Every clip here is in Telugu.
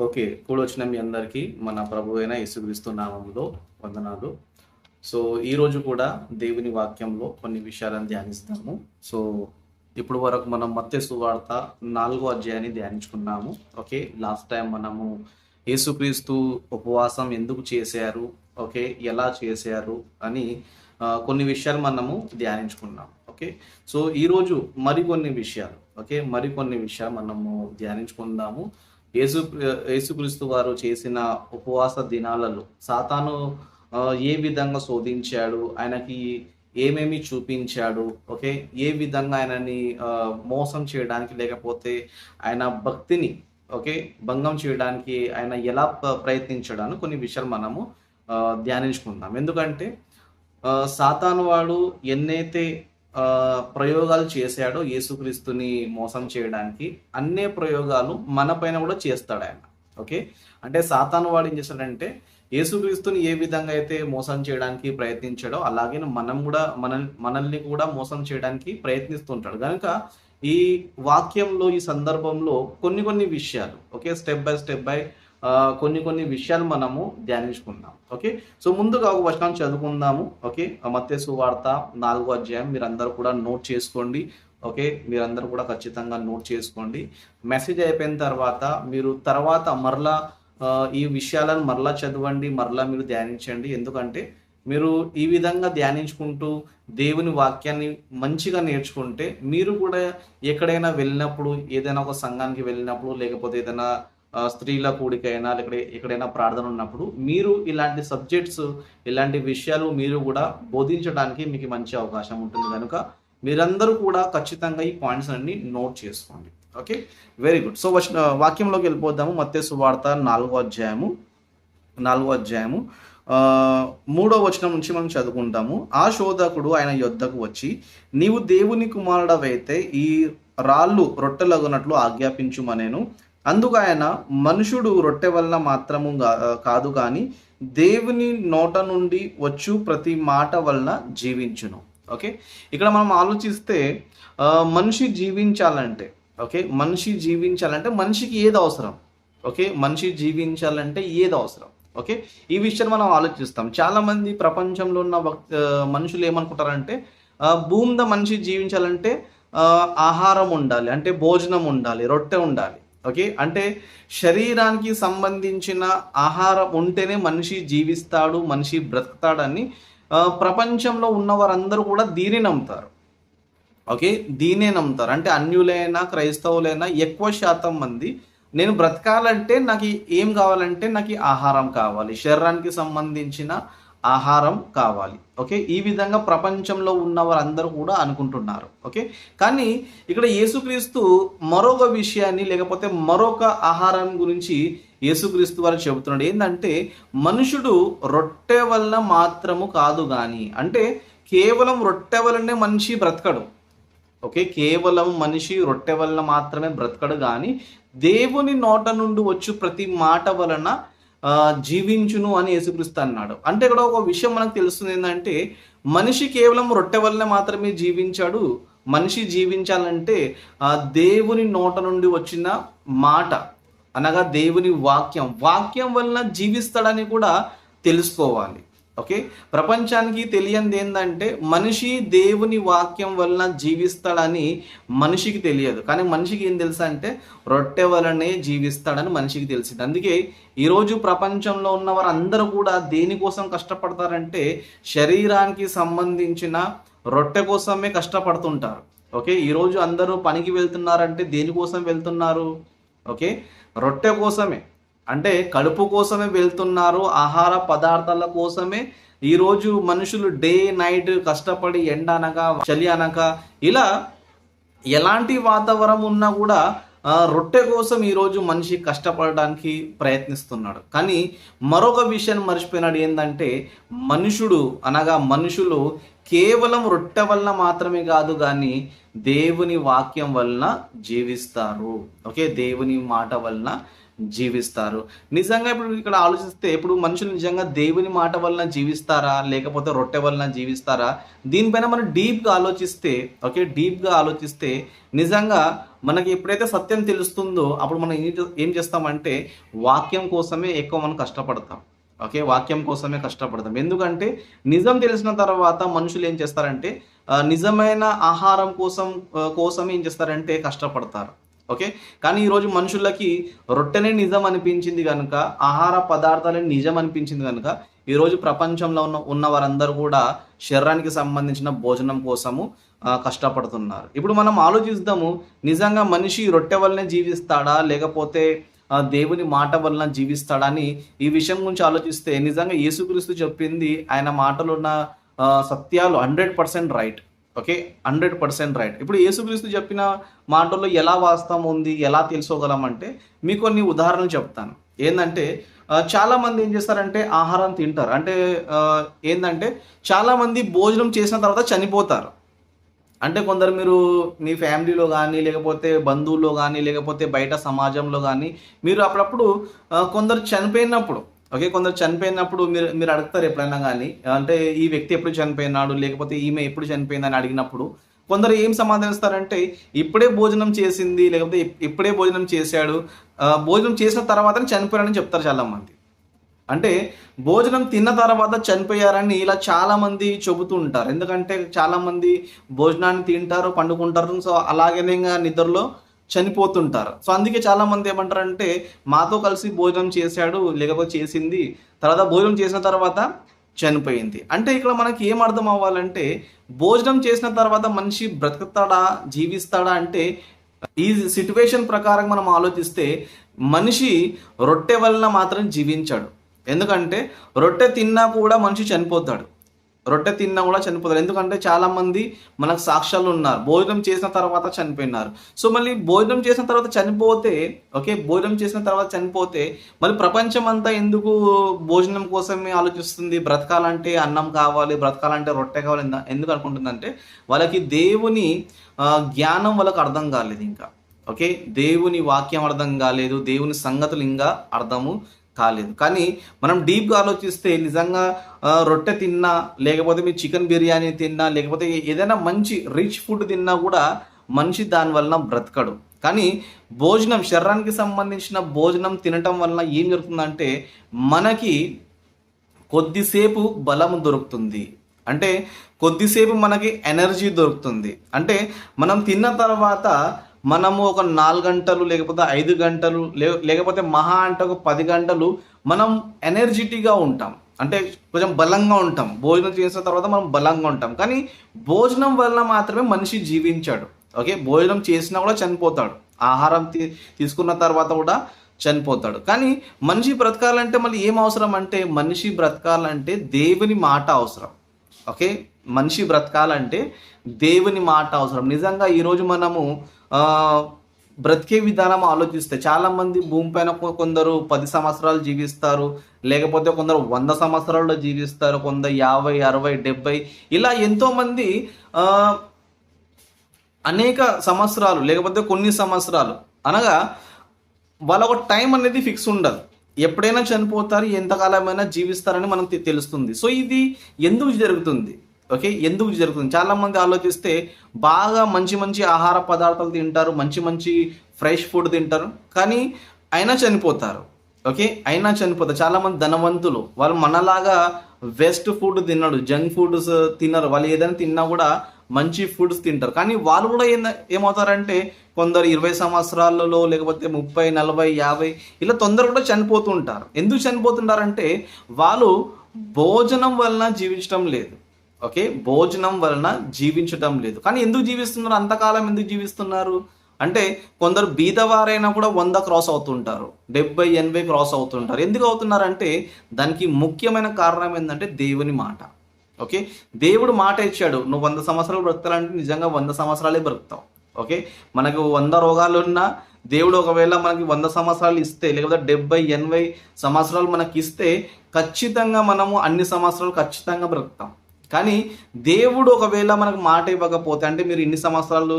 ఓకే కూడా వచ్చిన మీ అందరికీ మన ప్రభు అయిన యేసుక్రీస్తు నామంలో వందనాలు. సో ఈ రోజు కూడా దేవుని వాక్యంలో కొన్ని విషయాలను ధ్యానిస్తాము. సో ఇప్పుడు వరకు మనం మత్తే సువార్త నాలుగో అధ్యాయాన్ని ధ్యానించుకున్నాము. ఓకే లాస్ట్ టైం మనము యేసుక్రీస్తు ఉపవాసం ఎందుకు చేశారు? ఓకే ఎలా చేశారు? అని కొన్ని విషయాలు మనము ధ్యానించుకున్నాం. ఓకే సో ఈరోజు మరికొన్ని విషయాలు ఓకే మరికొన్ని విషయాలు మనము ధ్యానించుకుందాము. యేసు యేసుక్రీస్తు వారు చేసిన ఉపవాస దినాలలో సాతాను ఏ విధంగా శోధించాడు? ఆయనకి ఏమేమి చూపించాడు? ఓకే? ఏ విధంగా ఆయనని మోసం చేయడానికి లేకపోతే ఆయన భక్తిని ఓకే? భంగం చేయడానికి ఆయన ఎలా ప్ర- ప్రయత్నించడానికి కొన్ని విషయాలు మనము ధ్యానించుకుందాం. ఎందుకంటే సాతాను వాడు ఎన్నైతే ప్రయోగాలు చేశాడో యేసుక్రీస్తుని మోసం చేయడానికి అన్నే ప్రయోగాలు మన పైన కూడా చేస్తాడు ఆయన ఓకే? అంటే సాతాను వాడు ఏం చేశాడంటే యేసుక్రీస్తుని ఏ విధంగా అయితే మోసం చేయడానికి ప్రయత్నించాడో అలాగే మనం కూడా మన మనల్ని కూడా మోసం చేయడానికి ప్రయత్నిస్తుంటాడు. కనుక ఈ వాక్యంలో ఈ సందర్భంలో కొన్ని కొన్ని విషయాలు okay? Step by step by కొన్ని కొన్ని విషయాలు మనము ధ్యానించుకుందాం. ఓకే? సో ముందుగా ఒక వచనం చదువుకుందాము. ఓకే? మత్తేసు వార్త నాలుగో అధ్యాయం మీరందరూ కూడా నోట్ చేసుకోండి. ఓకే? మీరందరూ కూడా ఖచ్చితంగా నోట్ చేసుకోండి. మెసేజ్ అయిపోయిన తర్వాత మీరు తర్వాత మరలా ఈ విషయాలను మరలా చదవండి మరలా మీరు ధ్యానించండి. ఎందుకంటే మీరు ఈ విధంగా ధ్యానించుకుంటూ దేవుని వాక్యాన్ని మంచిగా నేర్చుకుంటే మీరు కూడా ఎక్కడైనా వెళ్ళినప్పుడు ఏదైనా ఒక సంఘానికి వెళ్ళినప్పుడు లేకపోతే ఏదైనా స్త్రీల కూడికైనా లేకపోతే ఎక్కడైనా ప్రార్థన ఉన్నప్పుడు మీరు ఇలాంటి సబ్జెక్ట్స్ ఇలాంటి విషయాలు మీరు కూడా బోధించడానికి మీకు మంచి అవకాశం ఉంటుంది. కనుక మీరందరూ కూడా ఖచ్చితంగా ఈ పాయింట్స్ అన్ని నోట్ చేసుకోండి. ఓకే? వెరీ గుడ్ సో వచ్చిన వాక్యంలోకి వెళ్ళిపోదాము. మత్తేసు సువార్త నాలుగో అధ్యాయము. నాలుగో అధ్యాయము. మూడో వచనం నుంచి మనం చదువుకుంటాము. ఆ శోధకుడు ఆయన యొద్దకు వచ్చి నీవు దేవుని కుమారుడవైతే ఈ రాళ్ళు రొట్టెలగునట్లు ఆజ్ఞాపించుమనేను. అందుకు ఆయన మనుషుడు రొట్టె వలన మాత్రము కాదు కానీ దేవుని నోట నుండి వచ్చు ప్రతి మాట వలన జీవించును. ఓకే? ఇక్కడ మనం ఆలోచిస్తే మనిషి జీవించాలంటే ఓకే? మనిషి జీవించాలంటే మనిషికి ఏది అవసరం? ఓకే? మనిషి జీవించాలంటే ఏది అవసరం? ఓకే? ఈ విషయం మనం ఆలోచిస్తాం. చాలామంది ప్రపంచంలో ఉన్న మనుషులు ఏమనుకుంటారంటే భూమిద మనిషి జీవించాలంటే ఆహారం ఉండాలి అంటే భోజనం ఉండాలి రొట్టె ఉండాలి. ఓకే? అంటే శరీరానికి సంబంధించిన ఆహారం ఉంటేనే మనిషి జీవిస్తాడు మనిషి బ్రతుకుతాడని ప్రపంచంలో ఉన్నవారందరూ కూడా దీని నమ్ముతారు. ఓకే? దీనే నమ్ముతారు. అంటే అన్యులైనా క్రైస్తవులైనా ఎక్కువ శాతం మంది నేను బ్రతకాలంటే నాకు ఏం కావాలంటే నాకు ఆహారం కావాలి. శరీరానికి సంబంధించిన ఆహారం కావాలి. ఓకే? ఈ విధంగా ప్రపంచంలో ఉన్న వారందరూ కూడా అనుకుంటున్నారు. ఓకే? కానీ ఇక్కడ యేసుక్రీస్తు మరొక విషయాన్ని లేకపోతే మరొక ఆహారం గురించి యేసుక్రీస్తు వారు చెబుతున్నాడు. ఏంటంటే మనుషుడు రొట్టె వలన మాత్రము కాదు కానీ అంటే కేవలం రొట్టె వలనే మనిషి బ్రతకడు. ఓకే? కేవలం మనిషి రొట్టె వలన మాత్రమే బ్రతకడు కానీ దేవుని నోట నుండి వచ్చు ప్రతి మాట వలన జీవించును అని యేసుక్రీస్తు అన్నాడు. అంటే ఇక్కడ ఒక విషయం మనకు తెలుస్తుంది ఏంటంటే మనిషి కేవలం రొట్టె వల్లనే మాత్రమే జీవించాడు. మనిషి జీవించాలంటే ఆ దేవుని నోట నుండి వచ్చిన మాట అనగా దేవుని వాక్యం. వాక్యం వలన జీవిస్తాడని కూడా తెలుసుకోవాలి. ఓకే? ప్రపంచానికి తెలియంది ఏంటంటే మనిషి దేవుని వాక్యం వలన జీవిస్తాడని మనిషికి తెలియదు. కానీ మనిషికి ఏం తెలుసు అంటే రొట్టె వలనే జీవిస్తాడని మనిషికి తెలిసింది. అందుకే ఈరోజు ప్రపంచంలో ఉన్న వారందరూ అందరూ కూడా దేనికోసం కష్టపడతారంటే శరీరానికి సంబంధించిన రొట్టె కోసమే కష్టపడుతుంటారు. ఓకే? ఈరోజు అందరూ పనికి వెళ్తున్నారంటే దేనికోసం వెళ్తున్నారు? ఓకే? రొట్టె కోసమే. అంటే కడుపు కోసమే వెళ్తున్నారు ఆహార పదార్థాల కోసమే. ఈరోజు మనుషులు డే నైట్ కష్టపడి ఎండ అనగా చలి అనగా ఇలా ఎలాంటి వాతావరణం ఉన్నా కూడా రొట్టె కోసం ఈరోజు మనిషి కష్టపడడానికి ప్రయత్నిస్తున్నాడు. కానీ మరొక విషయం మర్చిపోయినాడు ఏంటంటే మనుషుడు అనగా మనుషులు కేవలం రొట్టె వల్ల మాత్రమే కాదు కానీ దేవుని వాక్యం వలన జీవిస్తారు. ఓకే? దేవుని మాట వలన జీవిస్తారు. నిజంగా ఇప్పుడు ఇక్కడ ఆలోచిస్తే ఇప్పుడు మనుషులు నిజంగా దేవుని మాట వలన జీవిస్తారా? లేకపోతే రొట్టె వలన జీవిస్తారా? దీనిపైన మనం డీప్గా ఆలోచిస్తే ఓకే? డీప్గా ఆలోచిస్తే నిజంగా మనకి ఎప్పుడైతే సత్యం తెలుస్తుందో అప్పుడు మనం ఏం ఏం చేస్తామంటే వాక్యం కోసమే ఎక్కువ మనం కష్టపడతాం. ఓకే? వాక్యం కోసమే కష్టపడతాం. ఎందుకంటే నిజం తెలిసిన తర్వాత మనుషులు ఏం చేస్తారంటే నిజమైన ఆహారం కోసం కోసం ఏం చేస్తారంటే కష్టపడతారు. ఓకే? కానీ ఈరోజు మనుషులకి రొట్టెనే నిజం అనిపించింది కనుక ఆహార పదార్థాలే నిజం అనిపించింది కనుక ఈరోజు ప్రపంచంలో ఉన్న ఉన్న వారందరూ కూడా శరీరానికి సంబంధించిన భోజనం కోసము కష్టపడుతున్నారు. ఇప్పుడు మనం ఆలోచిద్దాము నిజంగా మనిషి రొట్టె వల్లనే జీవిస్తాడా? లేకపోతే దేవుని మాట వలన జీవిస్తాడా అని ఈ విషయం గురించి ఆలోచిస్తే నిజంగా యేసుక్రీస్తు చెప్పింది ఆయన మాటలున్న సత్యాలు hundred percent right. Okay? Hundred percent right. ఇప్పుడు యేసుక్రీస్తు చెప్పిన మాటల్లో ఎలా వాస్తవం ఉంది ఎలా తెలుసుకోగలం అంటే మీకు కొన్ని ఉదాహరణలు చెప్తాను. ఏంటంటే చాలామంది ఏం చేస్తారంటే ఆహారం తింటారు. అంటే ఏంటంటే చాలామంది భోజనం చేసిన తర్వాత చనిపోతారు. అంటే కొందరు మీరు మీ ఫ్యామిలీలో కానీ లేకపోతే బంధువుల్లో కానీ లేకపోతే బయట సమాజంలో కానీ మీరు అప్పుడప్పుడు కొందరు చనిపోయినప్పుడు ఓకే కొందరు చనిపోయినప్పుడు మీరు మీరు అడుగుతారు ఎప్పుడైనా కానీ అంటే ఈ వ్యక్తి ఎప్పుడు చనిపోయినాడు లేకపోతే ఈమె ఎప్పుడు చనిపోయిందని అడిగినప్పుడు కొందరు ఏం సమాధానిస్తారంటే ఇప్పుడే భోజనం చేసింది లేకపోతే ఇప్పుడే భోజనం చేశాడు భోజనం చేసిన తర్వాతనే చనిపోయాడని చెప్తారు చాలామంది. అంటే భోజనం తిన్న తర్వాత చనిపోయారని ఇలా చాలామంది చెబుతూ ఉంటారు. ఎందుకంటే చాలామంది భోజనాన్ని తింటారు పండుకుంటారు సో అలాగనే ఇంకా నిద్రలో చనిపోతుంటారు. సో అందుకే చాలా మంది ఏమంటారంటే మాతో కలిసి భోజనం చేశాడు లేకపోతే చేసింది. తర్వాత భోజనం చేసిన తర్వాత చనిపోయింది. అంటే ఇక్కడ మనకి ఏం అర్థం అవ్వాలంటే భోజనం చేసిన తర్వాత మనిషి బ్రతుకుతాడా జీవిస్తాడా అంటే ఈ సిట్యువేషన్ ప్రకారం మనం ఆలోచిస్తే మనిషి రొట్టె వలన మాత్రం జీవించాడు. ఎందుకంటే రొట్టె తిన్నా కూడా మనిషి చనిపోతాడు. రొట్టె తిన్నా కూడా చనిపోతారు. ఎందుకంటే చాలా మంది మనకు సాక్ష్యాలు ఉన్నారు. భోజనం చేసిన తర్వాత చనిపోయినారు. సో మళ్ళీ భోజనం చేసిన తర్వాత చనిపోతే ఓకే భోజనం చేసిన తర్వాత చనిపోతే మళ్ళీ ప్రపంచం అంతా ఎందుకు భోజనం కోసమే ఆలోచిస్తుంది? బ్రతకాలంటే అన్నం కావాలి బ్రతకాలంటే రొట్టె కావాలి ఎందుకు అనుకుంటుందంటే వాళ్ళకి దేవుని జ్ఞానం వాళ్ళకి అర్థం కాలేదు ఇంకా. ఓకే దేవుని వాక్యం అర్థం కాలేదు దేవుని సంగతులు ఇంకా అర్థము కాలేదు. కానీ మనం డీప్గా ఆలోచిస్తే నిజంగా రొట్టె తిన్నా లేకపోతే మీరు చికెన్ బిర్యానీ తిన్నా లేకపోతే ఏదైనా మంచి రిచ్ ఫుడ్ తిన్నా కూడా మనిషి దానివల్ల బ్రతకడు. కానీ భోజనం శరీరానికి సంబంధించిన భోజనం తినటం వలన ఏం జరుగుతుందంటే మనకి కొద్దిసేపు బలం దొరుకుతుంది. అంటే కొద్దిసేపు మనకి ఎనర్జీ దొరుకుతుంది. అంటే మనం తిన్న తర్వాత మనము ఒక నాలుగు గంటలు లేకపోతే ఐదు గంటలు లే- లేకపోతే మహా అంటే ఒక పది గంటలు మనం ఎనర్జిటీగా ఉంటాం. అంటే కొంచెం బలంగా ఉంటాం. భోజనం చేసిన తర్వాత మనం బలంగా ఉంటాం. కానీ భోజనం వల్ల మాత్రమే మనిషి జీవించాడు. ఓకే? భోజనం చేసినా కూడా చనిపోతాడు. ఆహారం తీ- తీసుకున్న తర్వాత కూడా చనిపోతాడు. కానీ మనిషి బ్రతకాలంటే మళ్ళీ ఏం అవసరం అంటే మనిషి బ్రతకాలంటే దేవుని మాట అవసరం. ఓకే? మనిషి బ్రతకాలంటే దేవుని మాట అవసరం. నిజంగా ఈరోజు మనము బ్రతికే విధానం ఆలోచిస్తే చాలామంది భూమిపైన కొందరు పది సంవత్సరాలు జీవిస్తారు లేకపోతే కొందరు వంద సంవత్సరాల్లో జీవిస్తారు కొందరు యాభై అరవై డెబ్బై ఇలా ఎంతోమంది అనేక సంవత్సరాలు లేకపోతే కొన్ని సంవత్సరాలు అనగా వాళ్ళ ఒక టైం అనేది ఫిక్స్ ఉండదు. ఎప్పుడైనా చనిపోతారు ఎంతకాలమైనా జీవిస్తారని మనకు తెలుస్తుంది. సో ఇది ఎందుకు జరుగుతుంది? ఓకే? ఎందుకు జరుగుతుంది? చాలామంది ఆలోచిస్తే బాగా మంచి మంచి ఆహార పదార్థాలు తింటారు మంచి మంచి ఫ్రెష్ ఫుడ్ తింటారు కానీ అయినా చనిపోతారు. ఓకే? అయినా చనిపోతారు. చాలామంది ధనవంతులు వాళ్ళు మనలాగా వెస్ట్ ఫుడ్ తినడు జంక్ ఫుడ్స్ తినరు. వాళ్ళు ఏదైనా తిన్నా కూడా మంచి ఫుడ్స్ తింటారు. కానీ వాళ్ళు కూడా ఏంద ఏమవుతారంటే కొందరు ఇరవై సంవత్సరాలలో లేకపోతే ముప్పై నలభై యాభై ఇలా తొందరగా కూడా చనిపోతుంటారు. ఎందుకు చనిపోతుంటారంటే వాళ్ళు భోజనం వలన జీవించడం లేదు. ఓకే? భోజనం వలన జీవించటం లేదు. కానీ ఎందుకు జీవిస్తున్నారు? అంతకాలం ఎందుకు జీవిస్తున్నారు? అంటే కొందరు బీదవారైనా కూడా వంద క్రాస్ అవుతుంటారు. డెబ్బై ఎనభై క్రాస్ అవుతుంటారు. ఎందుకు అవుతున్నారంటే దానికి ముఖ్యమైన కారణం ఏంటంటే దేవుని మాట. ఓకే? దేవుడు మాట ఇచ్చాడు. నువ్వు వంద సంవత్సరాలు బ్రతకాలంటే నిజంగా వంద సంవత్సరాలే బ్రతుకుతావు. ఓకే? మనకు వంద రోగాలు ఉన్నా దేవుడు ఒకవేళ మనకి వంద సంవత్సరాలు ఇస్తే లేకపోతే డెబ్బై ఎనభై సంవత్సరాలు మనకి ఇస్తే ఖచ్చితంగా మనము అన్ని సంవత్సరాలు ఖచ్చితంగా బ్రతుకుతాం. కానీ దేవుడు ఒకవేళ మనకు మాట ఇవ్వకపోతే అంటే మీరు ఇన్ని సంవత్సరాలు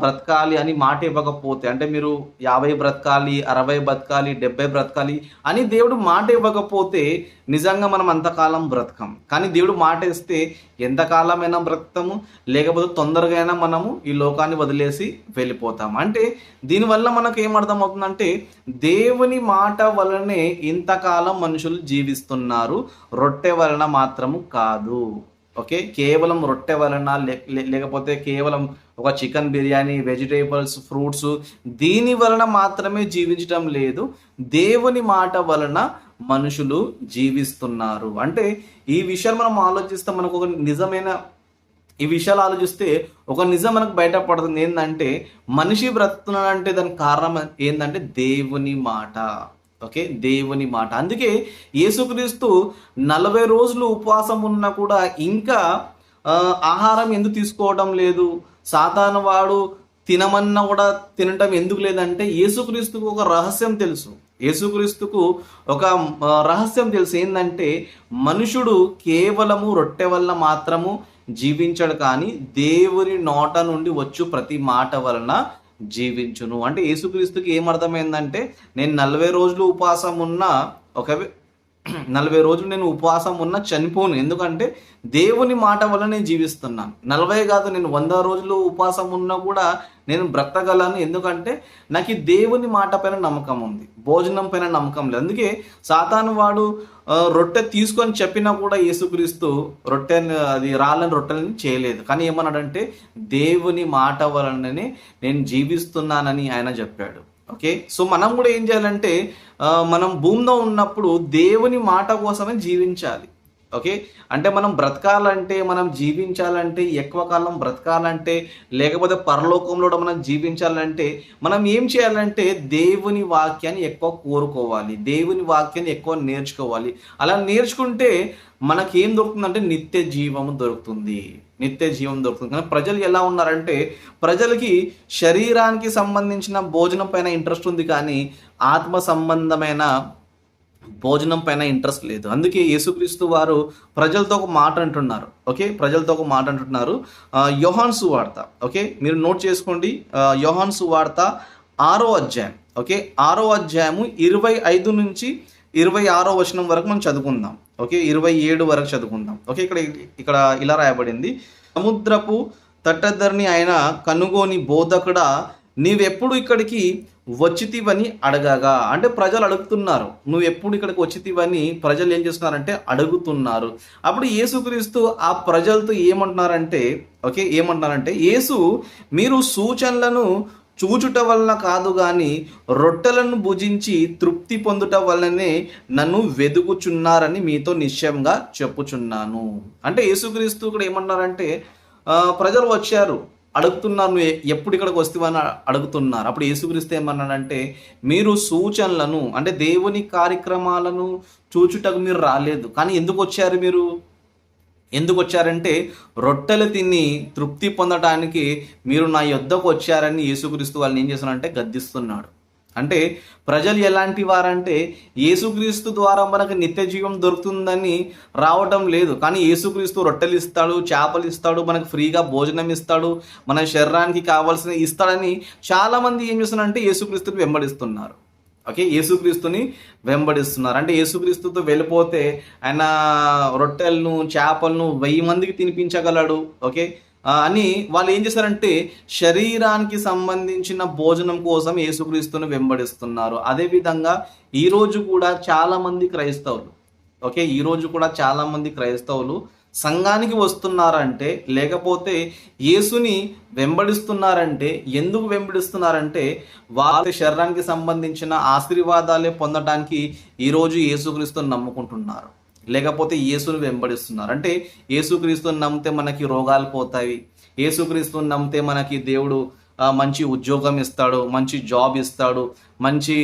బ్రతకాలి అని మాట ఇవ్వకపోతే అంటే మీరు యాభై బ్రతకాలి అరవై బ్రతకాలి డెబ్బై బ్రతకాలి అని దేవుడు మాట ఇవ్వకపోతే నిజంగా మనం అంతకాలం బ్రతకం. కానీ దేవుడు మాట ఇస్తే ఎంతకాలమైనా బ్రతకము లేకపోతే తొందరగా అయినా మనము ఈ లోకాన్ని వదిలేసి వెళ్ళిపోతాం. అంటే దీనివల్ల మనకు ఏం అర్థమవుతుందంటే దేవుని మాట వలనే ఇంతకాలం మనుషులు జీవిస్తున్నారు రొట్టె వలన మాత్రము కాదు. ఓకే? కేవలం రొట్టె వలన లే- లేకపోతే కేవలం ఒక చికెన్ బిర్యానీ వెజిటేబుల్స్ ఫ్రూట్స్ దీని వలన మాత్రమే జీవించడం లేదు. దేవుని మాట వలన మనుషులు జీవిస్తున్నారు. అంటే ఈ విషయాలు మనం ఆలోచిస్తే మనకు ఒక నిజమైన ఈ విషయాలు ఆలోచిస్తే ఒక నిజం మనకు బయటపడుతుంది ఏంటంటే మనిషి బ్రతుకుతున్నాడంటే దానికి కారణం ఏంటంటే దేవుని మాట. ఓకే? దేవుని మాట. అందుకే యేసుక్రీస్తు నలభై రోజులు ఉపవాసం ఉన్నా కూడా ఇంకా ఆహారం ఎందుకు తీసుకోవడం లేదు? సాతాను వాడు తినమన్నా కూడా తినటం ఎందుకు లేదంటే యేసుక్రీస్తుకు ఒక రహస్యం తెలుసు. యేసుక్రీస్తుకు ఒక రహస్యం తెలుసు. ఏంటంటే మనుషుడు కేవలము రొట్టె వల్ల మాత్రము జీవించడు కానీ దేవుని నోట నుండి వచ్చు ప్రతి మాట వలన జీవించును. అంటే యేసుక్రీస్తుకి ఏమర్థమైందంటే నేను నలభై రోజులు ఉపవాసం ఉన్నా ఒక నలభై రోజులు నేను ఉపవాసం ఉన్నా చనిపోను. ఎందుకంటే దేవుని మాట వల్ల నేను జీవిస్తున్నాను. నలభై కాదు నేను వంద రోజులు ఉపవాసం ఉన్నా కూడా నేను బ్రతకగలను. ఎందుకంటే నాకు ఈ దేవుని మాట పైన నమ్మకం ఉంది. భోజనం పైన నమ్మకం లేదు. అందుకే సాతాను వాడు రొట్టె తీసుకొని చెప్పినా కూడా యేసుక్రీస్తు రొట్టె అది రాళ్ళని రొట్టెలని చేయలేదు. కానీ ఏమన్నాడంటే దేవుని మాట వలననే నేను జీవిస్తున్నానని ఆయన చెప్పాడు. ఓకే? సో మనం కూడా ఏం చేయాలంటే మనం భూమిలో ఉన్నప్పుడు దేవుని మాట కోసమే జీవించాలి. ఓకే? అంటే మనం బ్రతకాలంటే మనం జీవించాలంటే ఎక్కువ కాలం బ్రతకాలంటే లేకపోతే పరలోకంలో కూడా మనం జీవించాలంటే మనం ఏం చేయాలంటే దేవుని వాక్యాన్ని ఎక్కువ కోరుకోవాలి. దేవుని వాక్యాన్ని ఎక్కువ నేర్చుకోవాలి. అలా నేర్చుకుంటే మనకేం దొరుకుతుందంటే నిత్య జీవము దొరుకుతుంది. నిత్య జీవం దొరుకుతుంది. కానీ ప్రజలు ఎలా ఉన్నారంటే ప్రజలకి శరీరానికి సంబంధించిన భోజనం పైన ఇంట్రెస్ట్ ఉంది కానీ ఆత్మ సంబంధమైన భోజనం పైన ఇంట్రెస్ట్ లేదు. అందుకే యేసుక్రీస్తు వారు ప్రజలతో ఒక మాట అంటున్నారు. ఓకే? ప్రజలతో ఒక మాట అంటున్నారు. ఆ, యోహాన్ సువార్త. ఓకే? మీరు నోట్ చేసుకోండి. ఆ, యోహాన్ సువార్త ఆరో అధ్యాయం. ఓకే? ఆరో అధ్యాయము ఇరవై ఐదు నుంచి ఇరవై ఆరో వచనం వరకు మనం చదువుకుందాం. ఓకే? ఇరవై ఏడు వరకు చదువుకుందాం. ఓకే? ఇక్కడ ఇక్కడ ఇలా రాయబడింది. సముద్రపు తట్టద్దరిని ఆయన కనుగోని బోధకుడా నీవెప్పుడు ఇక్కడికి వచ్చితివని అడగగా. అంటే ప్రజలు అడుగుతున్నారు. నువ్వు ఎప్పుడు ఇక్కడికి వచ్చితివని ప్రజలు ఏం చేస్తున్నారంటే అడుగుతున్నారు. అప్పుడు యేసుక్రీస్తు ఆ ప్రజలతో ఏమంటున్నారంటే ఓకే? ఏమంటున్నారంటే యేసు మీరు సూచనలను చూచుట వలన కాదు కానీ రొట్టెలను భుజించి తృప్తి పొందుట వలనే నన్ను వెదుకుచున్నారని మీతో నిశ్చయంగా చెప్పుచున్నాను. అంటే యేసుక్రీస్తు ఇక్కడ ఏమన్నారంటే ప్రజలు వచ్చారు అడుగుతున్నారు నువ్వు ఎప్పుడు ఇక్కడికి వస్తావని అడుగుతున్నారు. అప్పుడు యేసుక్రీస్తు ఏమన్నాడంటే మీరు సూచనలను అంటే దేవుని కార్యక్రమాలను చూచుటకు మీరు రాలేదు. కానీ ఎందుకు వచ్చారు మీరు? ఎందుకు వచ్చారంటే రొట్టెలు తిని తృప్తి పొందడానికి మీరు నా యొద్దకు వచ్చారని యేసుక్రీస్తు వాళ్ళని ఏం చేస్తున్నారంటే గద్దిస్తున్నాడు. అంటే ప్రజలు ఎలాంటి వారంటే యేసుక్రీస్తు ద్వారా మనకు నిత్య జీవం దొరుకుతుందని రావటం లేదు. కానీ యేసుక్రీస్తు రొట్టెలు ఇస్తాడు చేపలు ఇస్తాడు మనకు ఫ్రీగా భోజనం ఇస్తాడు మన శరీరానికి కావాల్సిన ఇస్తాడని చాలామంది ఏం చేస్తున్నారంటే యేసుక్రీస్తుని వెంబడిస్తున్నారు. ఓకే? యేసుక్రీస్తుని వెంబడిస్తున్నారు. అంటే యేసుక్రీస్తుతో వెళ్ళిపోతే ఆయన రొట్టెలను చేపలను వెయ్యి మందికి తినిపించగలడు. ఓకే? అని వాళ్ళు ఏం చేశారంటే శరీరానికి సంబంధించిన భోజనం కోసం యేసుక్రీస్తుని వెంబడిస్తున్నారు. అదేవిధంగా ఈరోజు కూడా చాలామంది క్రైస్తవులు. ఓకే? ఈరోజు కూడా చాలామంది క్రైస్తవులు సంఘానికి వస్తున్నారంటే లేకపోతే యేసుని వెంబడిస్తున్నారంటే ఎందుకు వెంబడిస్తున్నారంటే వారి శరీరానికి సంబంధించిన ఆశీర్వాదాలే పొందడానికి ఈరోజు యేసుక్రీస్తుని నమ్ముకుంటున్నారు. లేకపోతే యేసుని వెంబడిస్తున్నారు. అంటే యేసుక్రీస్తుని నమ్మితే మనకి రోగాలు పోతాయి. యేసుక్రీస్తుని నమ్మితే మనకి దేవుడు మంచి ఉద్యోగం ఇస్తాడు మంచి జాబ్ ఇస్తాడు మంచి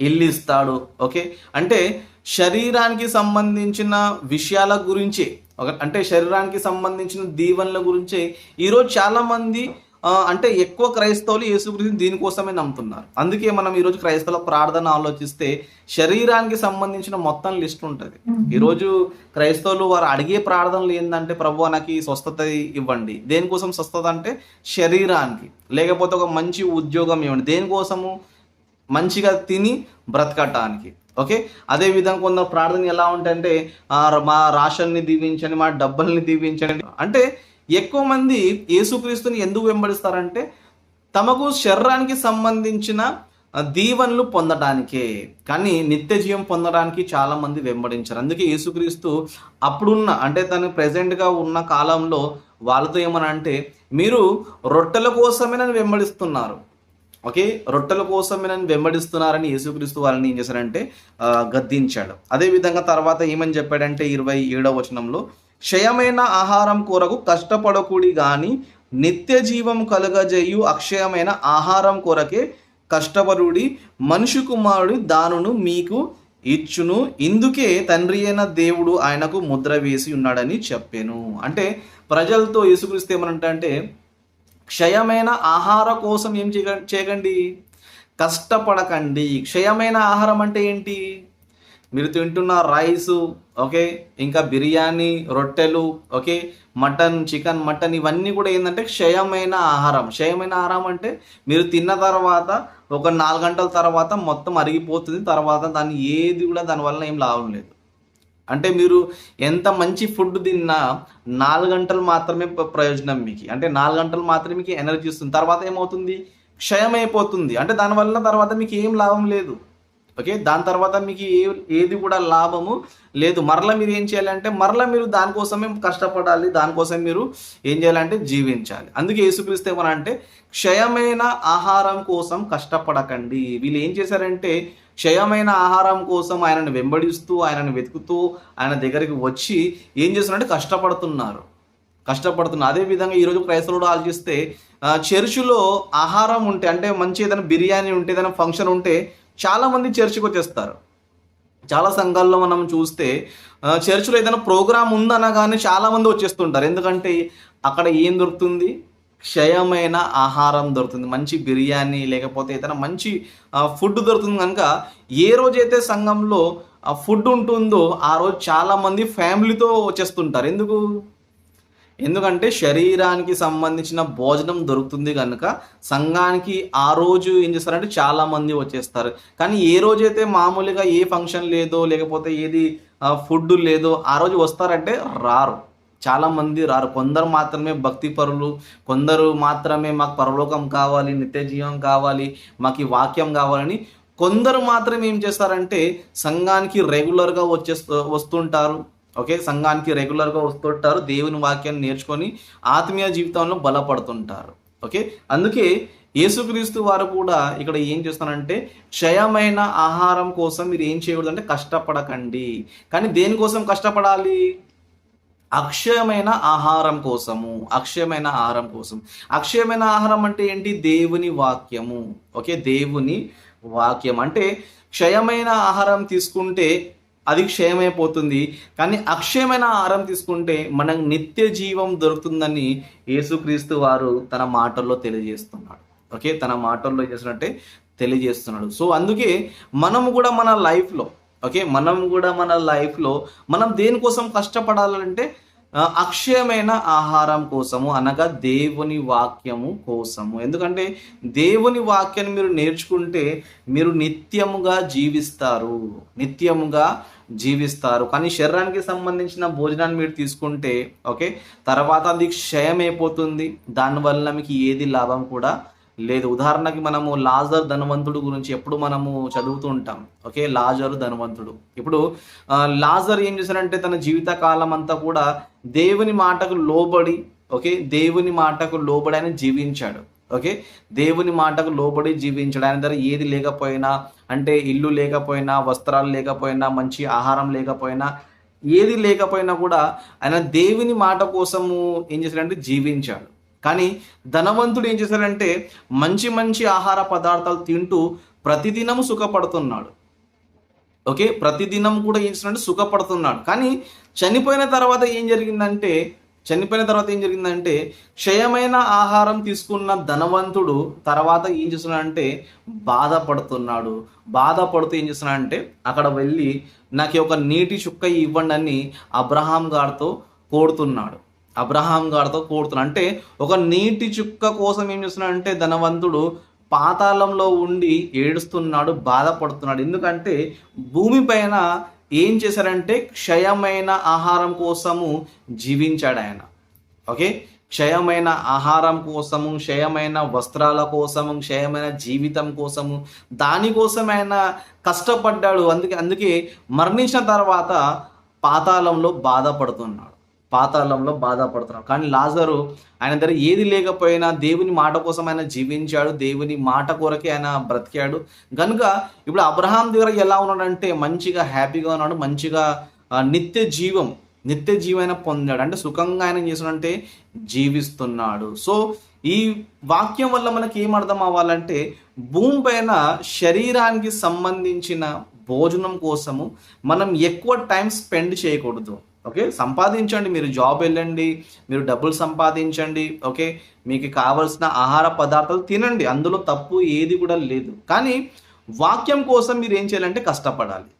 ఇల్లు ఇస్తాడు. ఓకే? అంటే శరీరానికి సంబంధించిన విషయాల గురించి. ఒక అంటే శరీరానికి సంబంధించిన దీవెనల గురించే. ఈరోజు చాలా మంది ఆ, అంటే ఎక్కువ క్రైస్తవులు యేసుక్రీస్తుని దీనికోసమే నమ్ముతున్నారు. అందుకే మనం ఈరోజు క్రైస్తవుల ప్రార్థన ఆలోచిస్తే శరీరానికి సంబంధించిన మొత్తం లిస్ట్ ఉంటుంది. ఈరోజు క్రైస్తవులు వారు అడిగే ప్రార్థనలు ఏంటంటే ప్రభు నాకు స్వస్థత ఇవ్వండి. దేనికోసం స్వస్థత అంటే శరీరానికి. లేకపోతే ఒక మంచి ఉద్యోగం ఇవ్వండి. దేనికోసము మంచిగా తిని బ్రతకటానికి. ఓకే? అదే విధంగా కొందరు ప్రార్థన ఎలా ఉంటాయంటే మా రాషన్ని దీవించండి మా డబ్బల్ని దీవించండి. అంటే ఎక్కువ మంది యేసుక్రీస్తుని ఎందుకు వెంబడిస్తారంటే తమకు శరీరానికి సంబంధించిన దీవెనలు పొందడానికే. కానీ నిత్య జీవం పొందడానికి చాలా మంది వెంబడించారు. అందుకే యేసుక్రీస్తు అప్పుడున్న అంటే తను ప్రెసెంట్గా ఉన్న కాలంలో వాళ్ళతో ఏమని అంటే మీరు రొట్టెల కోసమే నన్ను వెంబడిస్తున్నారు. ఓకే? రొట్టెల కోసమే నన్ను వెంబడిస్తున్నారని యేసుక్రీస్తు వాళ్ళని ఏం చేశారంటే గద్దించాడు. అదే విధంగా తర్వాత ఏమని చెప్పాడంటే ఇరవై ఏడవ వచనంలో క్షయమైన ఆహారం కొరకు కష్టపడకూడి కానీ నిత్య జీవం కలుగజేయు అక్షయమైన ఆహారం కొరకే కష్టపరుడి మనుషు కుమారుడి దానును మీకు ఇచ్చును. ఇందుకే తండ్రి అయిన దేవుడు ఆయనకు ముద్ర వేసి ఉన్నాడని చెప్పాను. అంటే ప్రజలతో యేసుక్రీస్తు ఏమనంటే అంటే క్షయమైన ఆహార కోసం ఏం చేయ చేయకండి? కష్టపడకండి. క్షయమైన ఆహారం అంటే ఏంటి? మీరు తింటున్న రైసు ఓకే? ఇంకా బిర్యానీ రొట్టెలు ఓకే? మటన్ చికెన్ మటన్ ఇవన్నీ కూడా ఏంటంటే క్షయమైన ఆహారం. క్షయమైన ఆహారం అంటే మీరు తిన్న తర్వాత ఒక నాలుగు గంటల తర్వాత మొత్తం అరిగిపోతుంది. తర్వాత దాన్ని ఏది కూడా దానివల్ల ఏం లాభం లేదు. అంటే మీరు ఎంత మంచి ఫుడ్ తిన్నా నాలుగు గంటలు మాత్రమే ప్ర- ప్రయోజనం మీకు. అంటే నాలుగు గంటలు మాత్రమే మీకు ఎనర్జీ ఇస్తుంది తర్వాత ఏమవుతుంది? క్షయం అయిపోతుంది అంటే దానివల్ల తర్వాత మీకు ఏం లాభం లేదు. ఓకే? దాని తర్వాత మీకు ఏ ఏది కూడా లాభము లేదు. మరలా మీరు ఏం చేయాలంటే మరలా మీరు దానికోసమే కష్టపడాలి. దానికోసం మీరు ఏం చేయాలంటే జీవించాలి. అందుకే యేసుక్రీస్తు ఏమని అంటే క్షయమైన ఆహారం కోసం కష్టపడకండి. వీళ్ళు ఏం చేశారంటే క్షయమైన ఆహారం కోసం ఆయనను వెంబడిస్తూ ఆయనను వెతుకుతూ ఆయన దగ్గరికి వచ్చి ఏం చేస్తున్నారంటే కష్టపడుతున్నారు. కష్టపడుతున్నారు అదే విధంగా ఈరోజు క్రైస్తవుడు ఆలోచిస్తే చర్చిలో ఆహారం ఉంటే అంటే మంచి ఏదైనా బిర్యానీ ఉంటే ఏదైనా ఫంక్షన్ ఉంటే చాలామంది చర్చికి వచ్చేస్తారు. చాలా సంఘాల్లో మనం చూస్తే చర్చిలో ఏదైనా ప్రోగ్రామ్ ఉందనగానే చాలామంది వచ్చేస్తుంటారు. ఎందుకంటే అక్కడ ఏం దొరుకుతుంది? క్షయమైన ఆహారం దొరుకుతుంది. మంచి బిర్యానీ లేకపోతే ఏదైనా మంచి ఫుడ్ దొరుకుతుంది కనుక ఏ రోజైతే సంఘంలో ఫుడ్ ఉంటుందో ఆ రోజు చాలామంది ఫ్యామిలీతో వచ్చేస్తుంటారు ఎందుకు? ఎందుకంటే శరీరానికి సంబంధించిన భోజనం దొరుకుతుంది కనుక సంఘానికి ఆ రోజు ఏం చేస్తారంటే చాలామంది వచ్చేస్తారు. కానీ ఏ రోజైతే మామూలుగా ఏ ఫంక్షన్ లేదో లేకపోతే ఏది ఫుడ్ లేదో ఆ రోజు వస్తారంటే రారు. చాలా మంది రారు. కొందరు మాత్రమే భక్తి పరులు కొందరు మాత్రమే మాకు పరలోకం కావాలి నిత్య జీవం కావాలి మాకు ఈ వాక్యం కావాలని కొందరు మాత్రం ఏం చేస్తారంటే సంఘానికి రెగ్యులర్గా వచ్చే వస్తుంటారు. ఓకే? సంఘానికి రెగ్యులర్గా వస్తుంటారు. దేవుని వాక్యాన్ని నేర్చుకొని ఆత్మీయ జీవితంలో బలపడుతుంటారు. ఓకే? అందుకే యేసుక్రీస్తు వారు కూడా ఇక్కడ ఏం చేస్తానంటే క్షయమైన ఆహారం కోసం మీరు ఏం చేయకూడదు అంటే కష్టపడకండి. కానీ దేనికోసం కష్టపడాలి? అక్షయమైన ఆహారం కోసము అక్షయమైన ఆహారం కోసం అక్షయమైన ఆహారం అంటే ఏంటి? దేవుని వాక్యము. ఓకే? దేవుని వాక్యం. అంటే క్షయమైన ఆహారం తీసుకుంటే అది క్షయమైపోతుంది. కానీ అక్షయమైన ఆహారం తీసుకుంటే మనకు నిత్య జీవం దొరుకుతుందని యేసుక్రీస్తు వారు తన మాటల్లో తెలియజేస్తున్నాడు. ఓకే? తన మాటల్లో చేసినట్టే తెలియజేస్తున్నాడు. సో అందుకే మనము కూడా మన లైఫ్లో ఓకే? మనం కూడా మన లైఫ్లో మనం దేనికోసం కష్టపడాలంటే అక్షయమైన ఆహారం కోసము అనగా దేవుని వాక్యము కోసము. ఎందుకంటే దేవుని వాక్యాన్ని మీరు నేర్చుకుంటే మీరు నిత్యముగా జీవిస్తారు. నిత్యముగా జీవిస్తారు. కానీ శరీరానికి సంబంధించిన భోజనాన్ని మీరు తీసుకుంటే ఓకే? తర్వాత అది క్షయమైపోతుంది. దానివల్ల మీకు ఏది లాభం కూడా లేదు ఉదాహరణకి మనము లాజర్ ధనవంతుడు గురించి ఎప్పుడు మనము చదువుతూ ఉంటాం. ఓకే లాజరు ధనవంతుడు. ఇప్పుడు లాజర్ ఏం చేశారంటే తన జీవిత కాలం అంతా కూడా దేవుని మాటకు లోబడి ఓకే దేవుని మాటకు లోబడి ఆయన జీవించాడు. ఓకే దేవుని మాటకు లోబడి జీవించాడు. ఆయన దగ్గర ఏది లేకపోయినా అంటే ఇల్లు లేకపోయినా వస్త్రాలు లేకపోయినా మంచి ఆహారం లేకపోయినా ఏది లేకపోయినా కూడా ఆయన దేవుని మాట కోసము ఏం చేశాడంటే జీవించాడు. కానీ ధనవంతుడు ఏం చేశాడంటే మంచి మంచి ఆహార పదార్థాలు తింటూ ప్రతిదినము సుఖపడుతున్నాడు. ఓకే? ప్రతిదినం కూడా ఏం చేస్తున్నాడు? సుఖపడుతున్నాడు. కానీ చనిపోయిన తర్వాత ఏం జరిగిందంటే చనిపోయిన తర్వాత ఏం జరిగిందంటే క్షయమైన ఆహారం తీసుకున్న ధనవంతుడు తర్వాత ఏం చేస్తున్నాడంటే బాధపడుతున్నాడు. బాధపడుతూ ఏం చేస్తున్నాడంటే అక్కడ వెళ్ళి నాకు ఒక నీటి చుక్క ఇవ్వండి అని అబ్రహాం గారితో కోరుతున్నాడు. అబ్రహాం గారితో కోరుతున్నాడు అంటే ఒక నీటి చుక్క కోసం ఏం చేస్తున్నాడంటే ధనవంతుడు పాతాళంలో ఉండి ఏడుస్తున్నాడు బాధపడుతున్నాడు. ఎందుకంటే భూమిపైన ఏం చేశారంటే క్షయమైన ఆహారం కోసము జీవించాడు ఆయన. ఓకే? క్షయమైన ఆహారం కోసము క్షయమైన వస్త్రాల కోసము క్షయమైన జీవితం కోసము దానికోసం ఆయన కష్టపడ్డాడు. అందుకే అందుకే మరణించిన తర్వాత పాతాళంలో బాధపడుతున్నాడు. పాతాళంలో బాధపడుతున్నాడు కానీ లాజరు ఆయన దగ్గర ఏది లేకపోయినా దేవుని మాట కోసం ఆయన జీవించాడు దేవుని మాట కొరకే ఆయన బ్రతికాడు. కనుక ఇప్పుడు అబ్రహాం దగ్గర ఎలా ఉన్నాడంటే మంచిగా హ్యాపీగా ఉన్నాడు మంచిగా నిత్య జీవం నిత్య జీవైన పొందాడు. అంటే సుఖంగా ఆయన చేసినంటే జీవిస్తున్నాడు. సో ఈ వాక్యం వల్ల మనకి ఏం అర్థం అవ్వాలంటే భూమి పైన శరీరానికి సంబంధించిన భోజనం కోసము మనం ఎక్కువ టైం స్పెండ్ చేయకూడదు. ఓకే? సంపాదించండి మీరు జాబ్ వెళ్ళండి మీరు డబ్బులు సంపాదించండి ఓకే? మీకు కావలసిన ఆహార పదార్థాలు తినండి అందులో తప్పు ఏది కూడా లేదు. కానీ వాక్యం కోసం మీరు ఏం చేయాలంటే కష్టపడాలి.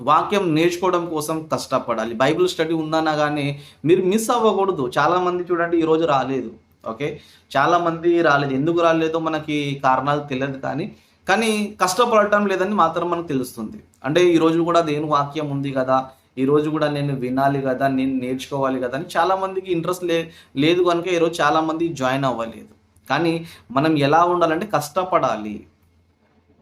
వాక్యం నేర్చుకోవడం కోసం కష్టపడాలి. బైబిల్ స్టడీ ఉందన్నా కానీ మీరు మిస్ అవ్వకూడదు. చాలామంది చూడండి ఈరోజు రాలేదు ఓకే? చాలామంది రాలేదు. ఎందుకు రాలేదో మనకి కారణాలు తెలియదు కానీ కానీ కష్టపడటం లేదని మాత్రం మనకు తెలుస్తుంది. అంటే ఈరోజు కూడా దేని వాక్యం ఉంది కదా? ఈరోజు కూడా నేను వినాలి కదా నేను నేర్చుకోవాలి కదా అని చాలామందికి ఇంట్రెస్ట్ లే లేదు కనుక ఈరోజు చాలామంది జాయిన్ అవ్వలేదు. కానీ మనం ఎలా ఉండాలంటే కష్టపడాలి.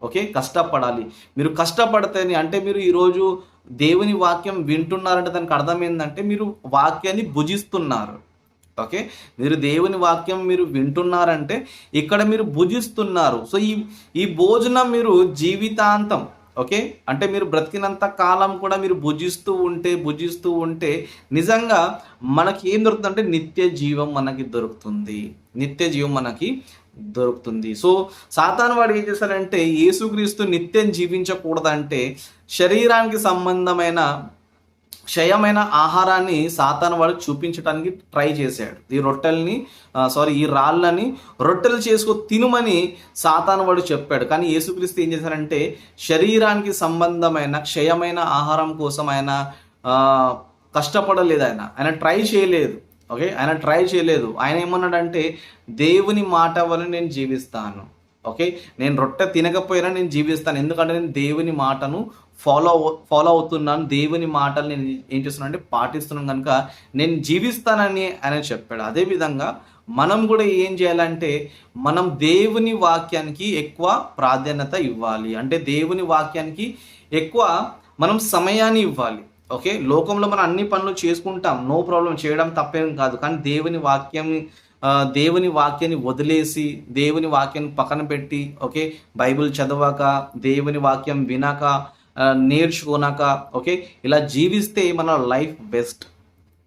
ఓకే? కష్టపడాలి. మీరు కష్టపడితేనే అంటే మీరు ఈరోజు దేవుని వాక్యం వింటున్నారంటే దానికి అర్థం ఏంటంటే మీరు వాక్యాన్ని భుజిస్తున్నారు. ఓకే? మీరు దేవుని వాక్యం మీరు వింటున్నారంటే ఇక్కడ మీరు భుజిస్తున్నారు. సో ఈ ఈ భోజనం మీరు జీవితాంతం ఓకే? అంటే మీరు బ్రతికినంత కాలం కూడా మీరు భుజిస్తూ ఉంటే భుజిస్తూ ఉంటే నిజంగా మనకి ఏం దొరుకుతుందంటే నిత్య జీవం మనకి దొరుకుతుంది. నిత్య జీవం మనకి దొరుకుతుంది. సో సాతాను వాడు ఏం చేశాడంటే యేసుక్రీస్తు నిత్యం జీవించకూడదంటే శరీరానికి సంబంధమైన క్షయమైన ఆహారాన్ని సాతాను వాడు చూపించడానికి ట్రై చేశాడు. ఈ రొట్టెల్ని సారీ ఈ రాళ్ళని రొట్టెలు చేసుకో తినుమని సాతాను వాడు చెప్పాడు. కానీ యేసుక్రీస్తు ఏం చేశారంటే శరీరానికి సంబంధమైన క్షయమైన ఆహారం కోసం ఆయన కష్టపడలేదు ఆయన. ఆయన ట్రై చేయలేదు. ఓకే? ఆయన ట్రై చేయలేదు. ఆయన ఏమన్నాడంటే దేవుని మాట వల్ల నేను జీవిస్తాను. ఓకే? నేను రొట్టె తినకపోయినా నేను జీవిస్తాను. ఎందుకంటే నేను దేవుని మాటను ఫాలో ఫాలో అవుతున్నాను దేవుని మాటలు నేను ఏం చేస్తున్నాను అంటే పాటిస్తున్నాను కనుక నేను జీవిస్తానని ఆయన చెప్పాడు. అదేవిధంగా మనం కూడా ఏం చేయాలంటే మనం దేవుని వాక్యానికి ఎక్కువ ప్రాధాన్యత ఇవ్వాలి. అంటే దేవుని వాక్యానికి ఎక్కువ మనం సమయాన్ని ఇవ్వాలి. ఓకే? లోకంలో మనం అన్ని పనులు చేసుకుంటాం. No problem. చేయడం తప్పేం కాదు. కానీ దేవుని వాక్యం దేవుని వాక్యాన్ని వదిలేసి దేవుని వాక్యాన్ని పక్కన పెట్టి ఓకే? బైబిల్ చదవక దేవుని వాక్యం వినక నేర్చుకోనాక ఓకే? ఇలా జీవిస్తే మన లైఫ్ బెస్ట్.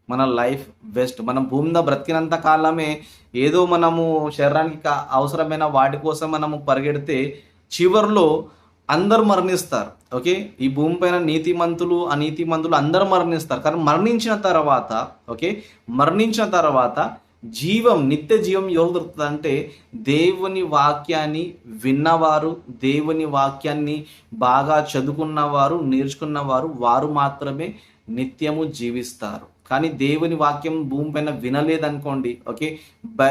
మన లైఫ్ బెస్ట్. మనం భూమి మీద బ్రతికినంత కాలమే ఏదో మనము శరీరానికి అవసరమైన వాటి కోసం మనము పరిగెడితే చివరిలో అందరు మరణిస్తారు ఓకే? ఈ భూమి పైన నీతిమంతులు అనీతిమంతులు అందరు మరణిస్తారు. కానీ మరణించిన తర్వాత ఓకే? మరణించిన తర్వాత జీవం నిత్య జీవం ఎవరు దొరుకుతుంది అంటే దేవుని వాక్యాన్ని విన్నవారు దేవుని వాక్యాన్ని బాగా చదువుకున్నవారు నేర్చుకున్నవారు వారు మాత్రమే నిత్యము జీవిస్తారు. కానీ దేవుని వాక్యం భూమి పైన వినలేదనుకోండి ఓకే? బై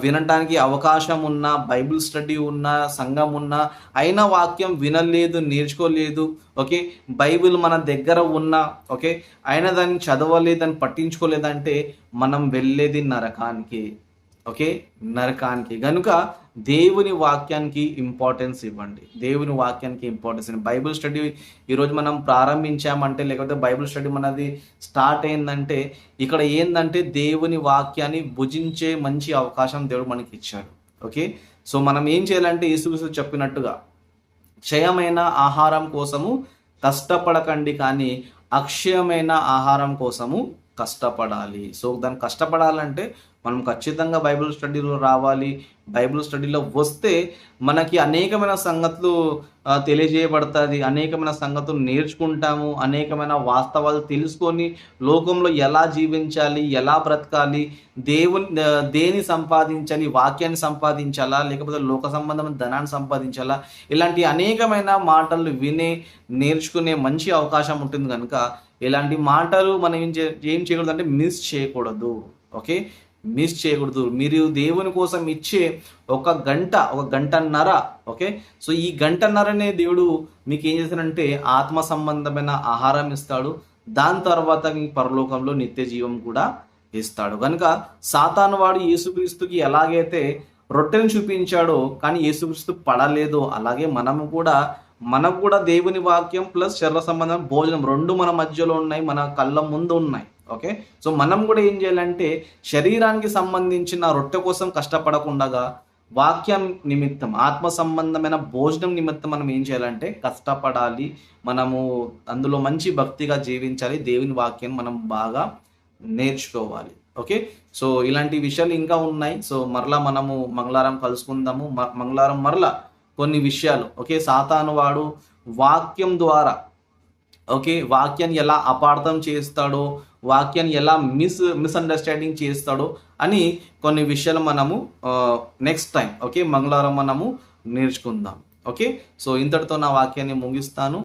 వినడానికి అవకాశం ఉన్న బైబిల్ స్టడీ ఉన్న సంఘం ఉన్న అయినా వాక్యం వినలేదు నేర్చుకోలేదు ఓకే? బైబిల్ మన దగ్గర ఉన్న ఓకే? అయినా దాన్ని చదవలేదు దాన్ని పట్టించుకోలేదంటే మనం వెళ్ళేది నరకానికి ఓకే? నరకానికి. కనుక దేవుని వాక్యానికి ఇంపార్టెన్స్ ఇవ్వండి. దేవుని వాక్యానికి ఇంపార్టెన్స్ ఇవ్వండి బైబిల్ స్టడీ ఈరోజు మనం ప్రారంభించామంటే లేకపోతే బైబిల్ స్టడీ మనది స్టార్ట్ అయిందంటే ఇక్కడ ఏంటంటే దేవుని వాక్యాన్ని భుజించే మంచి అవకాశం దేవుడు మనకి ఇచ్చాడు ఓకే సో మనం ఏం చేయాలంటే యేసుక్రీస్తు చెప్పినట్టుగా క్షయమైన ఆహారం కోసము కష్టపడకండి కానీ అక్షయమైన ఆహారం కోసము కష్టపడాలి. సో దాన్ని కష్టపడాలంటే మనం ఖచ్చితంగా బైబిల్ స్టడీలో రావాలి. బైబిల్ స్టడీలో వస్తే మనకి అనేకమైన సంగతులు తెలియజేయబడుతుంది. అనేకమైన సంగతులు నేర్చుకుంటాము. అనేకమైన వాస్తవాలు తెలుసుకొని లోకంలో ఎలా జీవించాలి ఎలా బ్రతకాలి దేవుని దేని సంపాదించాలి వాక్యాన్ని సంపాదించాలా లేకపోతే లోక సంబంధమైన ధనాన్ని సంపాదించాలా ఇలాంటి అనేకమైన మాటలు వినే నేర్చుకునే మంచి అవకాశం ఉంటుంది కనుక ఇలాంటి మాటలు మనం ఏం చే ఏం చేయకూడదు అంటే మిస్ చేయకూడదు. ఓకే? మిస్ చేయకూడదు. మీరు దేవుని కోసం ఇచ్చే ఒక గంట ఒక గంటన్నర ఓకే? సో ఈ గంటన్నరనే దేవుడు మీకు ఏం చేస్తాడంటే ఆత్మ సంబంధమైన ఆహారం ఇస్తాడు. దాని తర్వాత మీ పరలోకంలో నిత్య జీవం కూడా ఇస్తాడు. కనుక సాతాను వాడు యేసుక్రీస్తుకి ఎలాగైతే రొట్టెను చూపించాడో కానీ యేసుక్రీస్తు పడలేదు అలాగే మనము కూడా మనకు కూడా దేవుని వాక్యం ప్లస్ శరీర సంబంధం భోజనం రెండు మన మధ్యలో ఉన్నాయి మన కళ్ళ ముందు ఉన్నాయి. ఓకే? సో మనం కూడా ఏం చేయాలంటే శరీరానికి సంబంధించిన రొట్టె కోసం కష్టపడకుండా వాక్యం నిమిత్తం ఆత్మ సంబంధమైన భోజనం నిమిత్తం మనం ఏం చేయాలంటే కష్టపడాలి. మనము అందులో మంచి భక్తిగా జీవించాలి. దేవుని వాక్యం మనం బాగా నేర్చుకోవాలి. ఓకే? సో ఇలాంటి విషయాలు ఇంకా ఉన్నాయి. సో మరలా మనము మంగళవారం కలుసుకుందాము. మంగళవారం మరలా కొన్ని విషయాలు. ఓకే? సాతాను వాడు వాక్యం ద్వారా ఓకే? వాక్యాన్ని ఎలా అపార్థం చేస్తాడో వాక్యాన్ని ఎలా మిస్ మిస్అండర్స్టాండింగ్ చేస్తాడో అని కొన్ని విషయాలు మనము నెక్స్ట్ టైం ఓకే మంగళవారం మనము నేర్చుకుందాం ఓకే సో ఇంతటితో నా వాక్యాన్ని ముగిస్తాను.